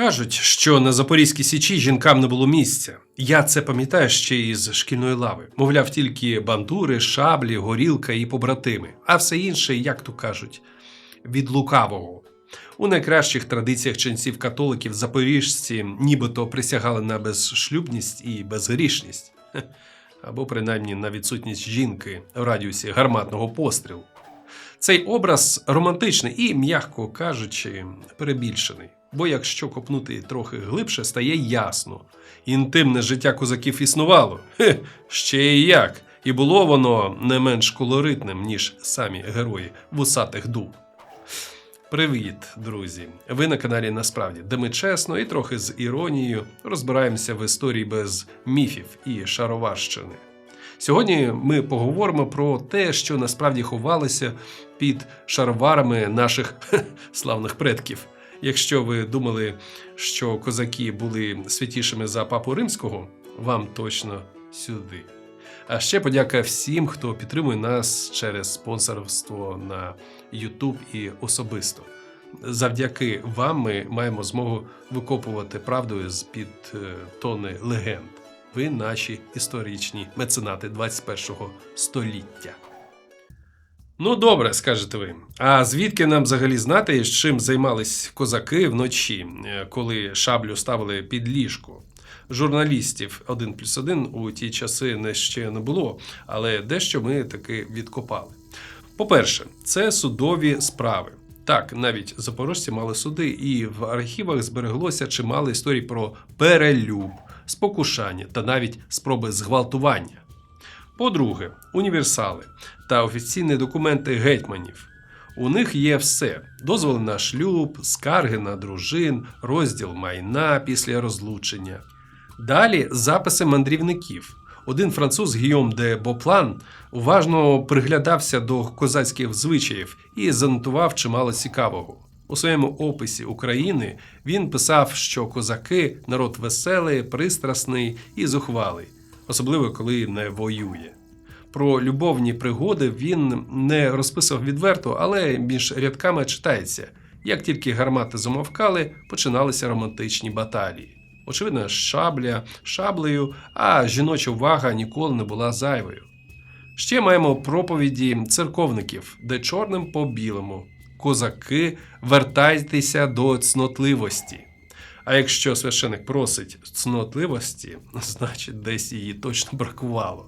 Кажуть, що на Запорізькій січі жінкам не було місця. Я це пам'ятаю ще із шкільної лави. Мовляв, тільки бандури, шаблі, горілка і побратими, а все інше, як то кажуть, від лукавого. У найкращих традиціях ченців католиків запоріжці нібито присягали на безшлюбність і безгрішність, або принаймні на відсутність жінки в радіусі гарматного пострілу. Цей образ романтичний і, м'яко кажучи, перебільшений. Бо якщо копнути трохи глибше, стає ясно. Інтимне життя козаків існувало. Хе, ще і як. І було воно не менш колоритним, ніж самі герої вусатих дуб. Привіт, друзі! Ви на каналі Насправді, де ми чесно і трохи з іронією розбираємося в історії без міфів і шароварщини. Сьогодні ми поговоримо про те, що насправді ховалося під шароварами наших славних предків. Якщо ви думали, що козаки були святішими за папу римського, вам точно сюди. А ще подяка всім, хто підтримує нас через спонсорство на YouTube і особисто. Завдяки вам ми маємо змогу викопувати правду з під тони легенд. Ви наші історичні меценати 21-го століття. Ну, добре, скажете ви. А звідки нам взагалі знати, з чим займались козаки вночі, е, коли шаблю ставили під ліжко? Журналістів 1 плюс 1 у ті часи не ще не було, але дещо ми таки відкопали. По-перше, це судові справи. Так, навіть запорожці мали суди, і в архівах збереглося чимало історій про перелюб, спокушання та навіть спроби зґвалтування. По-друге, універсали та офіційні документи гетьманів. У них є все: дозволи на шлюб, скарги на дружин, розділ майна після розлучення. Далі записи мандрівників. Один француз Гійом де Боплан уважно приглядався до козацьких звичаїв і занотував чимало цікавого. У своєму описі України він писав, що козаки народ веселий, пристрасний і зухвалий, особливо коли не воює. Про любовні пригоди він не розписував відверто, але між рядками читається: як тільки гармати замовкали, починалися романтичні баталії. Очевидно, шабля шаблею, а жіноча увага ніколи не була зайвою. Ще маємо проповіді церковників, де чорним по білому. Козаки, вертайтеся до цнотливості. А якщо священик просить цнотливості, значить десь її точно бракувало.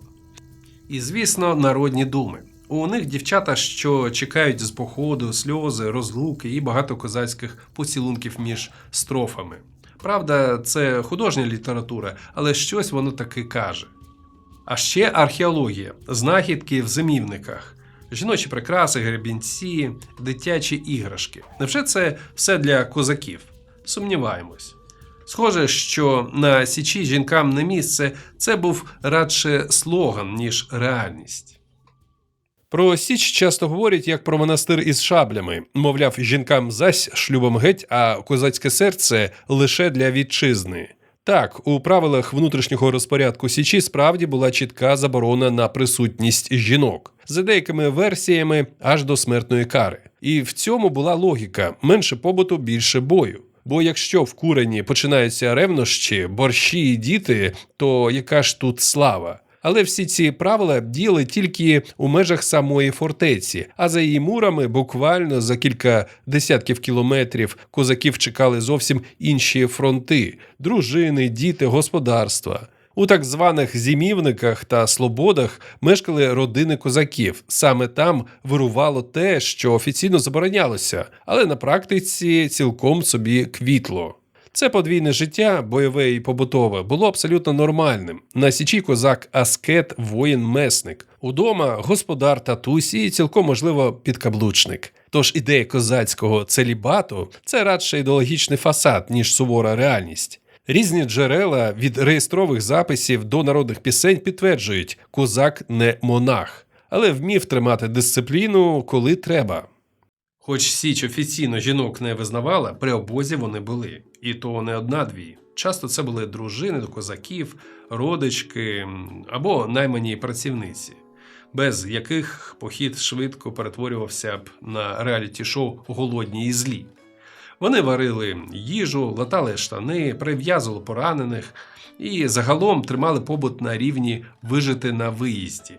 І, звісно, народні думи. У них дівчата, що чекають з походу, сльози, розлуки і багато козацьких поцілунків між строфами. Правда, це художня література, але щось воно таки каже. А ще археологія, знахідки в зимівниках, жіночі прикраси, гребінці, дитячі іграшки. Невже це все для козаків? Сумніваємось. Схоже, що на січі жінкам не місце це був радше слоган, ніж реальність. Про Січ часто говорять як про монастир із шаблями. Мовляв, жінкам зась шлюбом геть, а козацьке серце лише для вітчизни. Так, у правилах внутрішнього розпорядку Січі справді була чітка заборона на присутність жінок за деякими версіями аж до смертної кари. І в цьому була логіка: менше побуту, більше бою. Бо якщо в курені починаються ревнощі, борщі і діти, то яка ж тут слава? Але всі ці правила діяли тільки у межах самої фортеці, а за її мурами, буквально за кілька десятків кілометрів, козаків чекали зовсім інші фронти: дружини, діти, господарства. У так званих зімівниках та слободах мешкали родини козаків. Саме там вирувало те, що офіційно заборонялося, але на практиці цілком собі квітло. Це подвійне життя, бойове і побутове, було абсолютно нормальним. На січі козак аскет, воїн, месник. Удома господар татусь і цілком можливо підкаблучник. Тож ідея козацького целібату це радше ідеологічний фасад, ніж сувора реальність. Різні джерела від реєстрових записів до народних пісень підтверджують, козак не монах, але вмів тримати дисципліну, коли треба. Хоч Січ офіційно жінок не визнавала, при обозі вони були. І то не одна-дві. Часто це були дружини до козаків, родички або наймані працівниці, без яких похід швидко перетворювався б на реаліті-шоу голодні і злі. Вони варили їжу, латали штани, прив'язували поранених і загалом тримали побут на рівні вижити на виїзді.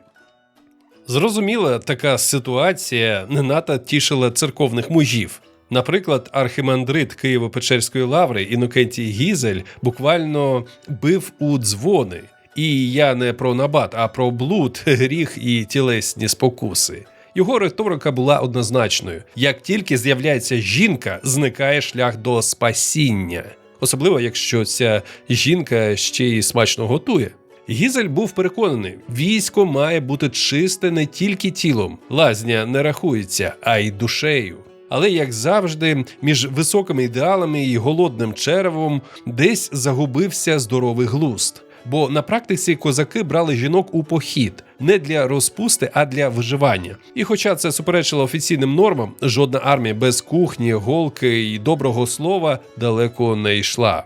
Зрозуміло, така ситуація не надто тішила церковних мужів. Наприклад, архімандрит Києво-Печерської лаври Інокентій Гізель буквально бив у дзвони. І я не про набат, а про блуд, гріх і тілесні спокуси. Його риторика була однозначною: як тільки з'являється жінка, зникає шлях до спасіння, особливо якщо ця жінка ще й смачно готує. Гізель був переконаний, військо має бути чисте не тільки тілом, лазня не рахується, а й душею. Але, як завжди, між високими ідеалами і голодним черевом десь загубився здоровий глузд. Бо на практиці козаки брали жінок у похід не для розпусти, а для виживання. І хоча це суперечило офіційним нормам, жодна армія без кухні, голки і доброго слова далеко не йшла.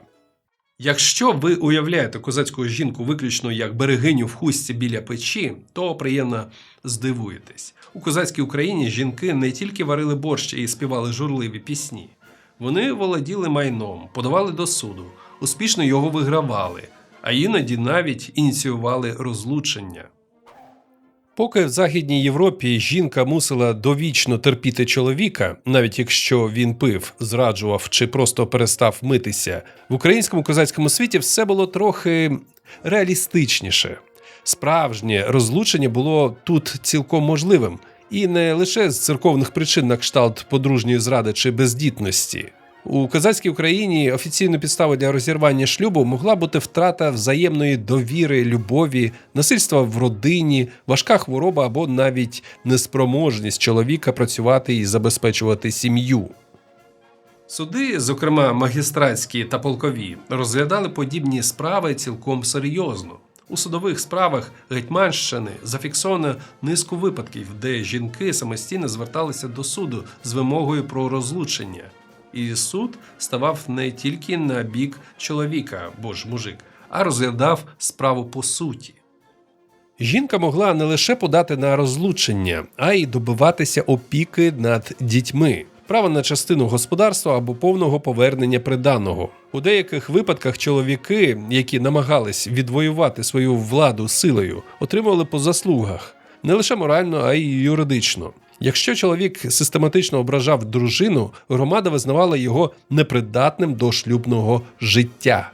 Якщо ви уявляєте козацьку жінку виключно як берегиню в хустці біля печі, то приємно здивуєтесь. У козацькій Україні жінки не тільки варили борщ і співали журливі пісні, вони володіли майном, подавали до суду, успішно його вигравали, а іноді навіть ініціювали розлучення. Поки в Західній Європі жінка мусила довічно терпіти чоловіка, навіть якщо він пив, зраджував чи просто перестав митися, в українському козацькому світі все було трохи реалістичніше. Справжнє розлучення було тут цілком можливим, і не лише з церковних причин на кшталт подружньої зради чи бездітності. У козацькій Україні офіційною підставою для розірвання шлюбу могла бути втрата взаємної довіри, любові, насильства в родині, важка хвороба або навіть неспроможність чоловіка працювати і забезпечувати сім'ю. Суди, зокрема магістратські та полкові, розглядали подібні справи цілком серйозно. У судових справах Гетьманщини зафіксовано низку випадків, де жінки самостійно зверталися до суду з вимогою про розлучення. І суд ставав не тільки на бік чоловіка, бо ж мужик, а розглядав справу по суті. Жінка могла не лише подати на розлучення, а й добиватися опіки над дітьми, право на частину господарства або повного повернення приданого. У деяких випадках чоловіки, які намагались відвоювати свою владу силою, отримували по заслугах не лише морально, а й юридично. Якщо чоловік систематично ображав дружину, громада визнавала його непридатним до шлюбного життя.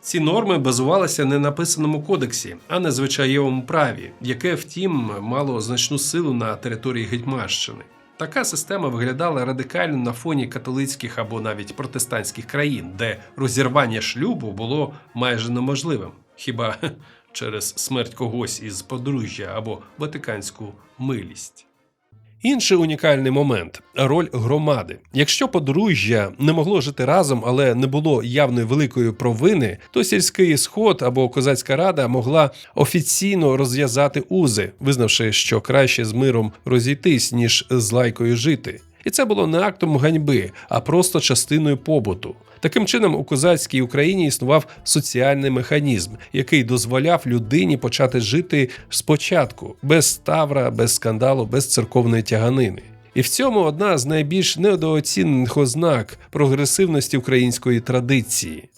Ці норми базувалися не на писаному кодексі, а на звичаєвому праві, яке, втім, мало значну силу на території Гетьманщини. Така система виглядала радикально на фоні католицьких або навіть протестантських країн, де розірвання шлюбу було майже неможливим, хіба через смерть когось із подружжя або ватиканську милість. Інший унікальний момент роль громади. Якщо подружжя не могло жити разом, але не було явної великої провини, то сільський сход або козацька рада могла офіційно розв'язати узи, визнавши, що краще з миром розійтись, ніж з лайкою жити. І це було не актом ганьби, а просто частиною побуту. Таким чином, у козацькій Україні існував соціальний механізм, який дозволяв людині почати жити спочатку, без ставра, без скандалу, без церковної тяганини. І в цьому одна з найбільш недооцінених ознак прогресивності української традиції.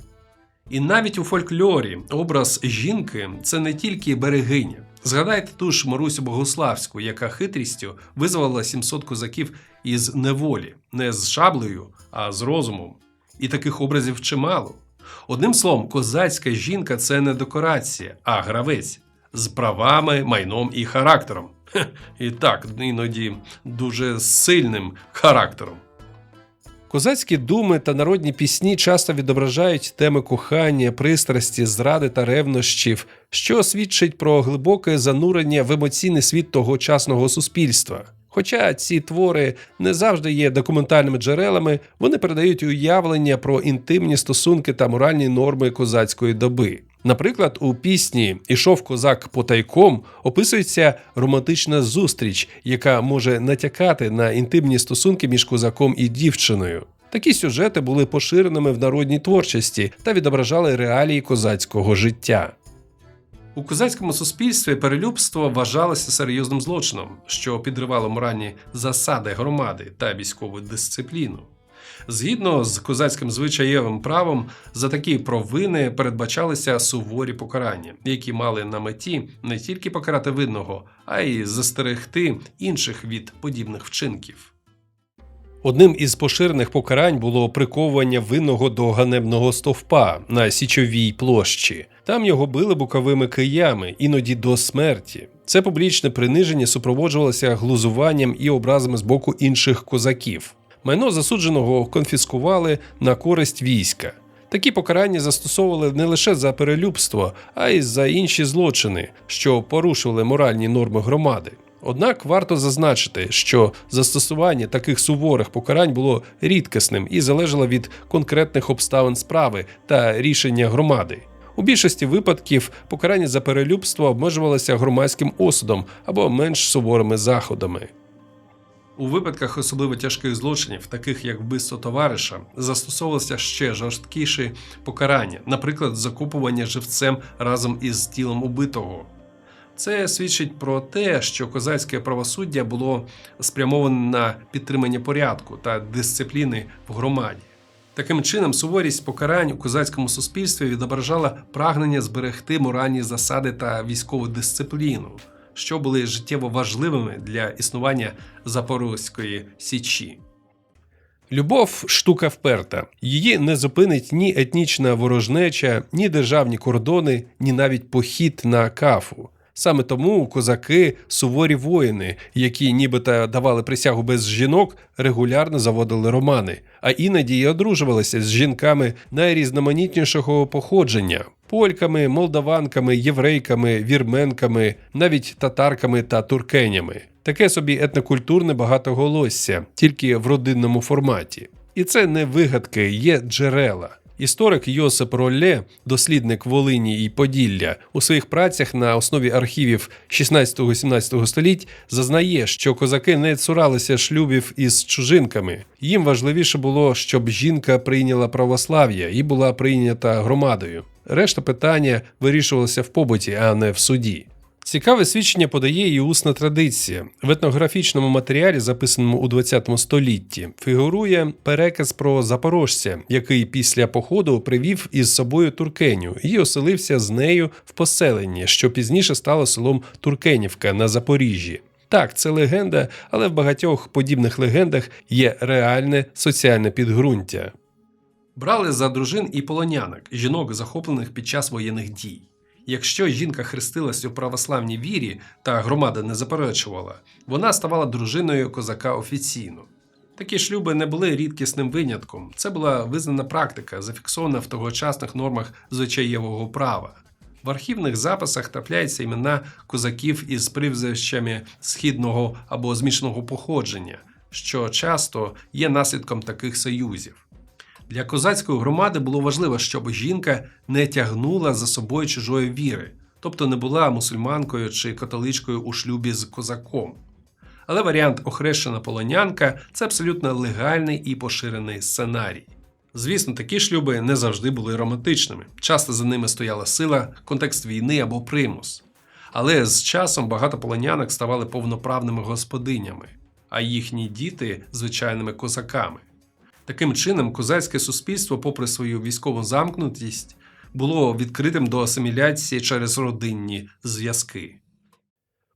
І навіть у фольклорі образ жінки це не тільки берегиня. Згадайте ту ж Марусю Богославську, яка хитрістю визволила 700 козаків із неволі, не з шаблею, а з розумом. І таких образів чимало. Одним словом, козацька жінка це не декорація, а гравець з правами, майном і характером. І так, іноді дуже сильним характером. Козацькі думи та народні пісні часто відображають теми кохання, пристрасті, зради та ревнощів, що свідчить про глибоке занурення в емоційний світ тогочасного суспільства. Хоча ці твори не завжди є документальними джерелами, вони передають уявлення про інтимні стосунки та моральні норми козацької доби. Наприклад, у пісні Ішов козак потайком описується романтична зустріч, яка може натякати на інтимні стосунки між козаком і дівчиною. Такі сюжети були поширеними в народній творчості та відображали реалії козацького життя. У козацькому суспільстві перелюбство вважалося серйозним злочином, що підривало моральні засади громади та військову дисципліну. Згідно з козацьким звичаєвим правом, за такі провини передбачалися суворі покарання, які мали на меті не тільки покарати видного, а й застерегти інших від подібних вчинків. Одним із поширених покарань було приковування винного до ганебного стовпа на січовій площі. Там його били буковими киями, іноді до смерті. Це публічне приниження супроводжувалося глузуванням і образами з боку інших козаків. Майно засудженого конфіскували на користь війська. Такі покарання застосовували не лише за перелюбство, а й за інші злочини, що порушували моральні норми громади. Однак варто зазначити, що застосування таких суворих покарань було рідкісним і залежало від конкретних обставин справи та рішення громади. У більшості випадків покарання за перелюбство обмежувалося громадським осудом або менш суворими заходами. У випадках особливо тяжких злочинів, таких як вбивство товариша, застосовувалося ще жорсткіші покарання, наприклад, закупування живцем разом із тілом убитого. Це свідчить про те, що козацьке правосуддя було спрямоване на підтримання порядку та дисципліни в громаді. Таким чином, суворість покарань у козацькому суспільстві відображала прагнення зберегти моральні засади та військову дисципліну, що були життєво важливими для існування Запорозької січі. Любов штука вперта. Її не зупинить ні етнічна ворожнеча, ні державні кордони, ні навіть похід на кафу. Саме тому козаки суворі воїни, які нібито давали присягу без жінок, регулярно заводили романи, а іноді й одружувалися з жінками найрізноманітнішого походження польками, молдаванками, єврейками, вірменками, навіть татарками та туркенями. Таке собі етнокультурне багатоголосся, тільки в родинному форматі. І це не вигадки, є джерела. Історик Йосип Ролле, дослідник Волині і Поділля, у своїх працях на основі архівів 16-17 століть зазнає, що козаки не цуралися шлюбів із чужинками. Їм важливіше було, щоб жінка прийняла православ'я і була прийнята громадою. Решта питання вирішувалося в побуті, а не в суді. Цікаве свідчення подає і усна традиція. В етнографічному матеріалі, записаному у 20 столітті, фігурує переказ про запорожця, який після походу привів із собою Туркеню і оселився з нею в поселенні, що пізніше стало селом Туркенівка на Запоріжжі. Так, це легенда, але в багатьох подібних легендах є реальне соціальне підґрунтя. Брали за дружин і полонянок, жінок, захоплених під час воєнних дій. Якщо жінка хрестилась у православній вірі та громада не заперечувала, вона ставала дружиною козака офіційно. Такі шлюби не були рідкісним винятком. Це була визнана практика, зафіксована в тогочасних нормах звичаєвого права. В архівних записах трапляються імена козаків із прізвищами східного або змішаного походження, що часто є наслідком таких союзів. Для козацької громади було важливо, щоб жінка не тягнула за собою чужої віри, тобто не була мусульманкою чи католичкою у шлюбі з козаком. Але варіант охрещена полонянка це абсолютно легальний і поширений сценарій. Звісно, такі шлюби не завжди були романтичними. Часто за ними стояла сила, контекст війни або примус. Але з часом багато полонянок ставали повноправними господинями, а їхні діти звичайними козаками. Таким чином, козацьке суспільство, попри свою військову замкнутість, було відкритим до асиміляції через родинні зв'язки.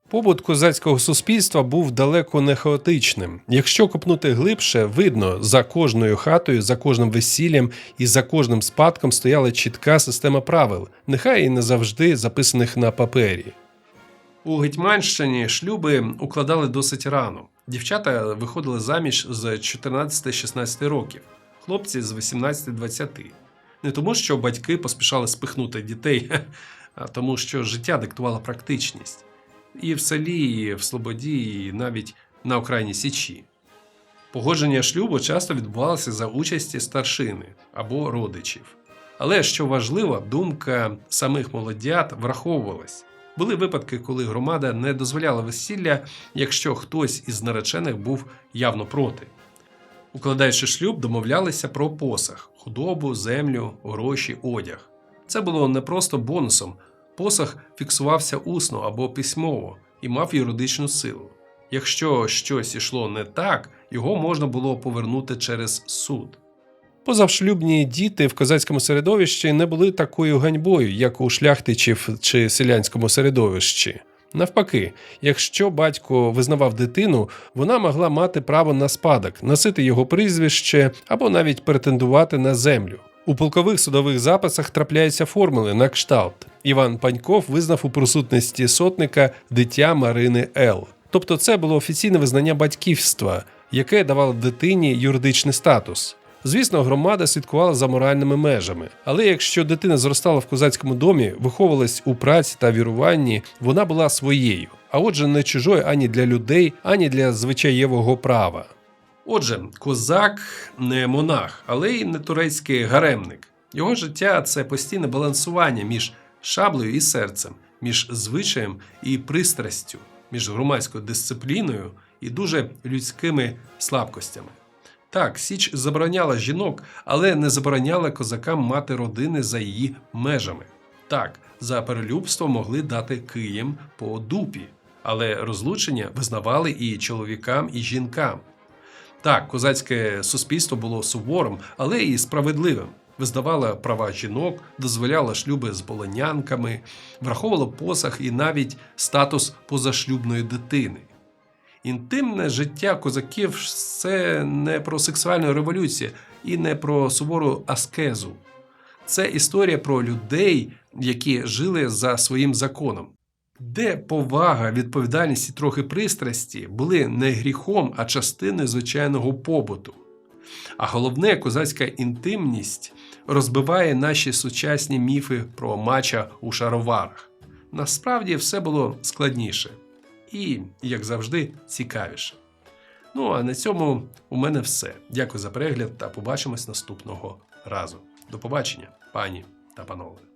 Побут козацького суспільства був далеко не хаотичним. Якщо копнути глибше, видно, за кожною хатою, за кожним весіллям і за кожним спадком стояла чітка система правил, нехай і не завжди записаних на папері. У Гетьманщині шлюби укладали досить рано. Дівчата виходили заміж з 14-16 років, хлопці з 18-20. Не тому, що батьки поспішали спихнути дітей, а тому, що життя диктувало практичність. І в селі, і в Слободі, і навіть на окраїні Січі. Погодження шлюбу часто відбувалося за участі старшини або родичів. Але що важливо, думка самих молодят враховувалась. Були випадки, коли громада не дозволяла весілля, якщо хтось із наречених був явно проти. Укладаючи шлюб, домовлялися про посаг, худобу, землю, гроші, одяг. Це було не просто бонусом. Посаг фіксувався усно або письмово і мав юридичну силу. Якщо щось ішло не так, його можна було повернути через суд. Позавшлюбні діти в козацькому середовищі не були такою ганьбою, як у шляхтичів чи селянському середовищі. Навпаки, якщо батько визнавав дитину, вона могла мати право на спадок, носити його прізвище або навіть претендувати на землю. У полкових судових записах трапляються формули на кшталт. Іван Паньков визнав у присутності сотника дитя Марини Л. Тобто це було офіційне визнання батьківства, яке давало дитині юридичний статус. Звісно, громада слідкувала за моральними межами. Але якщо дитина зростала в козацькому домі, виховувалась у праці та віруванні, вона була своєю, а отже, не чужою ані для людей, ані для звичаєвого права. Отже, козак не монах, але й не турецький гаремник. Його життя це постійне балансування між шаблею і серцем, між звичаєм і пристрастю, між громадською дисципліною і дуже людськими слабкостями. Так, Січ забороняла жінок, але не забороняла козакам мати родини за її межами. Так, за перелюбство могли дати києм по дупі, але розлучення визнавали і чоловікам, і жінкам. Так, козацьке суспільство було суворим, але і справедливим. Визнавала права жінок, дозволяла шлюби з полонянками, враховувала посах і навіть статус позашлюбної дитини. Інтимне життя козаків це не про сексуальну революцію і не про сувору аскезу. Це історія про людей, які жили за своїм законом, де повага, відповідальність і трохи пристрасті були не гріхом, а частиною звичайного побуту. А головне, козацька інтимність розбиває наші сучасні міфи про мача у шароварах. Насправді все було складніше і, як завжди, цікавіше. Ну а на цьому у мене все. Дякую за перегляд та побачимось наступного разу. До побачення, пані та панове.